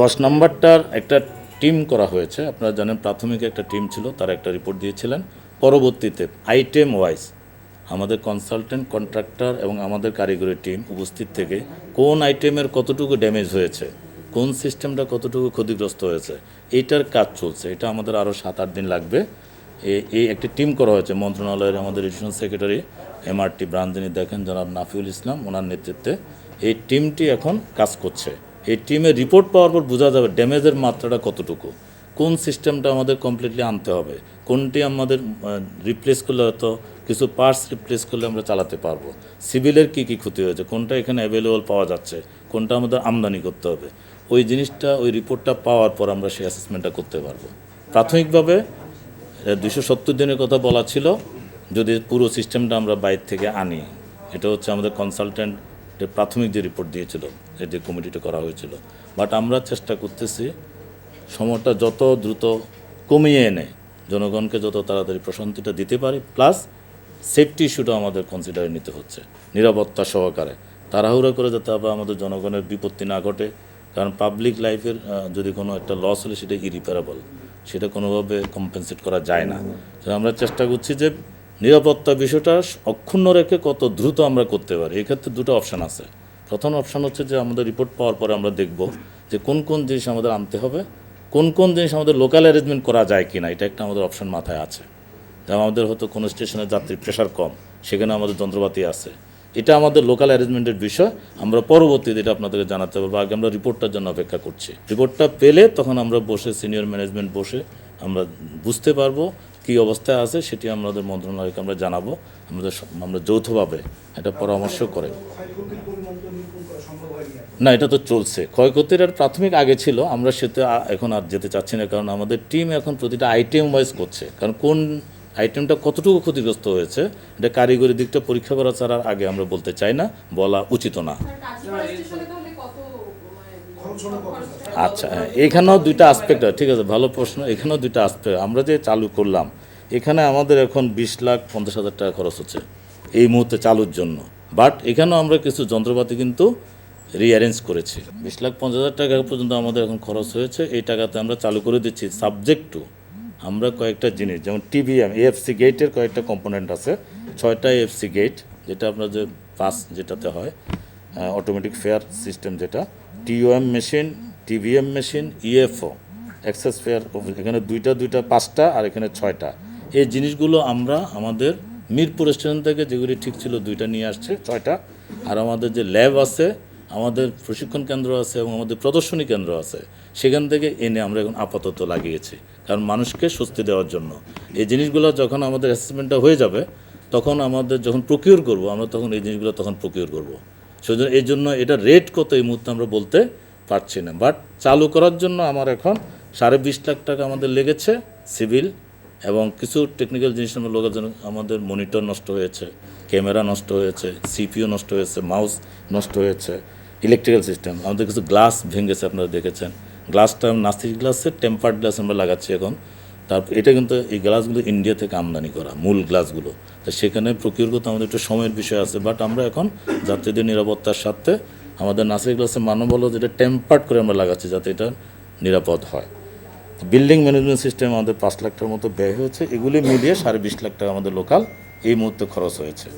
দশ নম্বরটার একটা টিম করা হয়েছে। আপনারা জানেন প্রাথমিক একটা টিম ছিল, তারা একটা রিপোর্ট দিয়েছিলেন। পরবর্তীতে আইটেম ওয়াইজ আমাদের কনসালটেন্ট কন্ট্রাক্টর এবং আমাদের কারিগরি টিম উপস্থিত থেকে কোন আইটেমের কতটুকু ড্যামেজ হয়েছে, কোন সিস্টেমটা কতটুকু ক্ষতিগ্রস্ত হয়েছে এইটার কাজ চলছে। এটা আমাদের আরও সাত আট দিন লাগবে। এই একটি টিম করা হয়েছে। মন্ত্রণালয়ের আমাদের এডিশনাল সেক্রেটারি এমআরটি ব্রাঞ্চ দেখেন জনাব নাফিউল ইসলাম, ওনার নেতৃত্বে। এই টিমটি এখন কাজ করছে। এই টিমের রিপোর্ট পাওয়ার পর বোঝা যাবে ড্যামেজের মাত্রাটা কতটুকু। কোন সিস্টেমটা আমাদের কমপ্লিটলি আনতে হবে? কোনটি আমাদের রিপ্লেস করলে হয়তো কিছু পার্টস রিপ্লেস করলে আমরা চালাতে পারব? সিভিলের কী কী ক্ষতি হয়েছে? কোনটা এখানে অ্যাভেলেবল পাওয়া যাচ্ছে? কোনটা আমাদের আমদানি করতে হবে? ওই জিনিসটা, ওই রিপোর্টটা পাওয়ার পর আমরা সেই অ্যাসেসমেন্টটা করতে পারব। প্রাথমিকভাবে দুশো সত্তর দিনের কথা বলা ছিল, যদি পুরো সিস্টেমটা আমরা বাইরে থেকে আনি, এটা হচ্ছে আমাদের কনসালটেন্ট প্রাথমিক যে রিপোর্ট দিয়েছিল। যে কমিটিটা করা হয়েছিল। বাট আমরা চেষ্টা করতেছি সময়টা যত দ্রুত কমিয়ে এনে জনগণকে যত তাড়াতাড়ি প্রশান্তিটা দিতে পারি প্লাস সেফটি ইস্যুটা আমাদের কনসিডারে নিতে হচ্ছে, নিরাপত্তা সহকারে। তাড়াহুড়ো করে যাতে আবার আমাদের জনগণের বিপত্তি না ঘটে, কারণ পাবলিক লাইফের যদি কোনো একটা লস হলে সেটা ইরিপেয়ারেবল সেটা কোনোভাবে কম্পেনসেট করা যায় না। আমরা চেষ্টা করছি যে নিরাপত্তা বিষয়টা অক্ষুণ্ণ রেখে কত দ্রুত আমরা করতে পারি। এক্ষেত্রে দুটো অপশান আছে। প্রথম অপশান হচ্ছে যে আমাদের রিপোর্ট পাওয়ার পরে আমরা দেখব যে কোন কোন জিনিস আমাদের আনতে হবে, কোন কোন জিনিস আমাদের লোকাল অ্যারেঞ্জমেন্ট করা যায় কি না এটা একটা আমাদের অপশান মাথায় আছে। যেমন আমাদের হয়তো কোনো স্টেশনে যাত্রীর প্রেশার কম, সেখানে আমাদের যন্ত্রপাতি আছে। এটা আমাদের লোকাল অ্যারেঞ্জমেন্টের বিষয়, আমরা পরবর্তীতে এটা আপনাদেরকে জানাতে পারব, আগে আমরা রিপোর্টটার জন্য অপেক্ষা করছি। রিপোর্টটা পেলে তখন আমরা বসে সিনিয়র ম্যানেজমেন্ট বসে আমরা বুঝতে পারব কী অবস্থায় আছে, সেটি আমাদের মন্ত্রণালয়কে আমরা জানাব, আমাদের আমরা যৌথভাবে একটা পরামর্শ করে। না, এটা তো চলছে। ক্ষয়ক্ষতির আর প্রাথমিক আগে ছিল, আমরা আ- এখন আর যেতে চাচ্ছি না, কারণ আমাদের টিম এখন প্রতিটা আইটেম ওয়াইজ করছে। কারণ কোন আইটেমটা কতটুকু ক্ষতিগ্রস্ত হয়েছে, এটা কারিগরি দিকটা পরীক্ষা করা ছাড়া আগে আমরা বলতে চাই না, বলা উচিত না? আচ্ছা হ্যাঁ এখানেও দুইটা আসপেক্ট ঠিক আছে, ভালো প্রশ্ন, এখানেও দুইটা আসপেক্ট আমরা যে চালু করলাম, এখানে আমাদের এখন বিশ লাখ পঞ্চাশ হাজার টাকা খরচ হচ্ছে, এই মুহূর্তে চালুর জন্য। বাট এখানেও আমরা কিছু যন্ত্রপাতি কিন্তু রিঅ্যারেঞ্জ করেছি। বিশ লাখ পঞ্চাশ হাজার টাকা পর্যন্ত আমাদের এখন খরচ হয়েছে। এই টাকাতে আমরা চালু করে দিচ্ছি সাবজেক্ট টু আমরা কয়েকটা জিনিস, যেমন টিভিএম এএফসি গেটের কয়েকটা কম্পোনেন্ট আছে। ছয়টা এএফসি গেট যেটা আপনার যে পাস যেটাতে হয় অটোমেটিক ফেয়ার সিস্টেম যেটা TOM machine TVM machine EFO access fare এখানে দুইটা দুইটা, পাঁচটা, আর এখানে ছয়টা। এই জিনিসগুলো আমরা আমাদের মিরপুর স্টেশন থেকে যেগুলি ঠিক ছিল দুইটা নিয়ে আসছে ছয়টা। আর আমাদের যে ল্যাব আছে আমাদের প্রশিক্ষণ কেন্দ্র আছে এবং আমাদের প্রদর্শনী কেন্দ্র আছে সেখান থেকে এনে আমরা এখন আপাতত লাগিয়েছি। কারণ মানুষকে স্বস্তি দেওয়ার জন্য। এই জিনিসগুলো যখন আমাদের অ্যাসেসমেন্টটা হয়ে যাবে তখন আমাদের যখন প্রকিউর করব আমরা তখন এই জিনিসগুলো তখন প্রকিউর করব। সেজন্য এই জন্য এটা রেট কত এই মুহূর্তে আমরা বলতে পারছি না। বাট চালু করার জন্য আমার এখন সাড়ে বিশ লাখ টাকা আমাদের লেগেছে সিভিল এবং কিছু টেকনিক্যাল জিনিস আমরা লোকের জন্য, আমাদের মনিটর নষ্ট হয়েছে ক্যামেরা নষ্ট হয়েছে সিপিও নষ্ট হয়েছে মাউস নষ্ট হয়েছে ইলেকট্রিক্যাল সিস্টেম আমাদের কিছু গ্লাস ভেঙেছে আপনারা দেখেছেন। গ্লাসটা নাস্তিক গ্লাসের টেম্পার্ড গ্লাস আমরা লাগাচ্ছি এখন। তারপর এটা কিন্তু এই গ্লাসগুলো ইন্ডিয়া থেকে আমদানি করা, মূল গ্লাসগুলো তো সেখানে প্রকিউর করতে আমাদের একটু সময়ের বিষয় আছে বাট আমরা এখন যাত্রীদের নিরাপত্তার সাথে আমাদের নাসিক গ্লাসের মানব হলো যেটা টেম্পার্ড করে আমরা লাগাচ্ছি, যাতে এটা নিরাপদ হয়। বিল্ডিং ম্যানেজমেন্ট সিস্টেম আমাদের পাঁচ লাখ টাকার মতো ব্যয় হয়েছে। এগুলি মিলিয়ে সাড়ে বিশ লাখ টাকা আমাদের লোকাল এই মুহূর্তে খরচ হয়েছে।